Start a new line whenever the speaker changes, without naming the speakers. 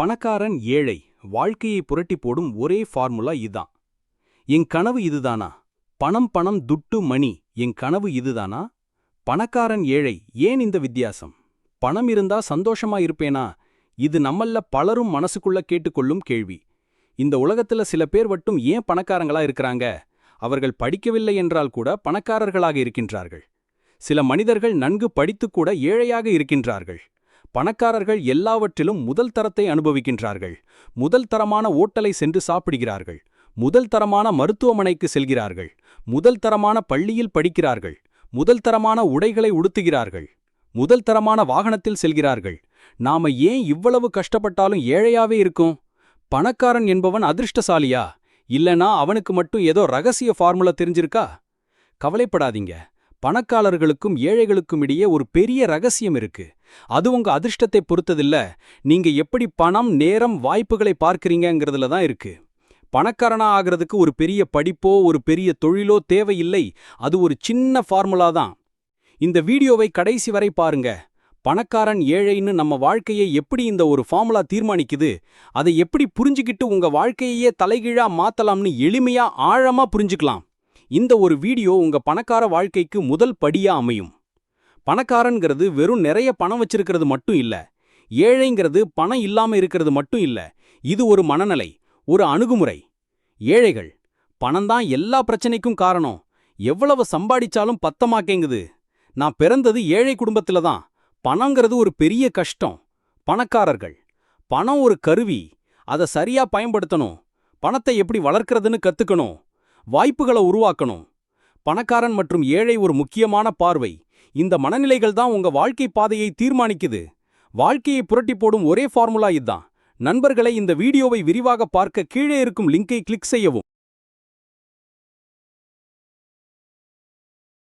பணக்காரன் ஏழை வாழ்க்கையை புரட்டி போடும் ஒரே ஃபார்முலா இதான் என் கனவு இதுதானா? பணம் பணம் துட்டு மணி. என் கனவு இதுதானா? பணக்காரன் ஏழை ஏன் இந்த வித்தியாசம்? பணம் இருந்தா சந்தோஷமா இருப்பேனா? இது நம்மல்ல பலரும் மனசுக்குள்ள கேட்டுக்கொள்ளும் கேள்வி. இந்த உலகத்துல சில பேர் மட்டும் ஏன் பணக்காரங்களா இருக்கிறாங்க? அவர்கள் படிக்கவில்லை என்றால் கூட பணக்காரர்களாக இருக்கின்றார்கள். சில மனிதர்கள் நன்கு படித்துக்கூட ஏழையாக இருக்கின்றார்கள். பணக்காரர்கள் எல்லாவற்றிலும் முதல் தரத்தை அனுபவிக்கின்றார்கள். முதல் தரமான ஓட்டலை சென்று சாப்பிடுகிறார்கள். முதல் தரமான மருத்துவமனைக்கு செல்கிறார்கள். முதல் தரமான பள்ளியில் படிக்கிறார்கள். முதல் தரமான உடைகளை உடுத்துகிறார்கள். முதல் தரமான வாகனத்தில் செல்கிறார்கள். நாம ஏன் இவ்வளவு கஷ்டப்பட்டாலும் ஏழையாவே இருக்கும்? பணக்காரன் என்பவன் அதிர்ஷ்டசாலியா? இல்லனா அவனுக்கு மட்டும் ஏதோ ரகசிய ஃபார்முலா தெரிஞ்சிருக்கா? கவலைப்படாதீங்க. பணக்காரர்களுக்கும் ஏழைகளுக்கும் இடையே ஒரு பெரிய ரகசியம் இருக்கு. அது உங்க அதிர்ஷ்டத்தை பொறுத்ததில்ல. நீங்க எப்படி பணம் நேரம் வாய்ப்புகளை பார்க்கறீங்கங்கிறதுல தான் இருக்கு. பணக்காரனா ஆகிறதுக்கு ஒரு பெரிய படிப்போ ஒரு பெரிய தொழிலோ தேவையில்லை. அது ஒரு சின்ன ஃபார்முலா தான். இந்த வீடியோவை கடைசி வரை பாருங்க. பணக்காரன் ஏழைன்னு நம்ம வாழ்க்கையை எப்படி இந்த ஒரு ஃபார்முலா தீர்மானிக்குது? அதை எப்படி புரிஞ்சுக்கிட்டு உங்க வாழ்க்கையையே தலைகீழா மாத்தலாம்னு எளிமையா ஆழமா புரிஞ்சுக்கலாம். இந்த ஒரு வீடியோ உங்க பணக்கார வாழ்க்கைக்கு முதல் படியா அமையும். பணக்காரன்கிறது வெறும் நிறைய பணம் வச்சிருக்கிறது மட்டும் இல்ல. ஏழைங்கிறது பணம் இல்லாம இருக்கிறது மட்டும் இல்ல. இது ஒரு மனநிலை ஒரு அணுகுமுறை. ஏழைகள் பணம்தான் எல்லா பிரச்சனைக்கும் காரணம். எவ்வளவு சம்பாடிச்சாலும் பத்தமாக்கேங்குது நான் பிறந்தது ஏழை குடும்பத்துல தான். பணங்கிறது ஒரு பெரிய கஷ்டம். பணக்காரர்கள் பணம் ஒரு கருவி. அதை சரியா பயன்படுத்தணும். பணத்தை எப்படி வளர்க்கறதுன்னு கத்துக்கணும். வாய்ப்புகளை உருவாக்கணும். பணக்காரன் மற்றும் ஏழை ஒரு முக்கியமான பார்வை. இந்த மனநிலைகள் தான் உங்க வாழ்க்கை பாதையை தீர்மானிக்குது. வாழ்க்கையை புரட்டி போடும் ஒரே ஃபார்முலா இதுதான். நண்பர்களை இந்த வீடியோவை விரிவாக பார்க்க கீழே இருக்கும் லிங்கை கிளிக் செய்யவும்.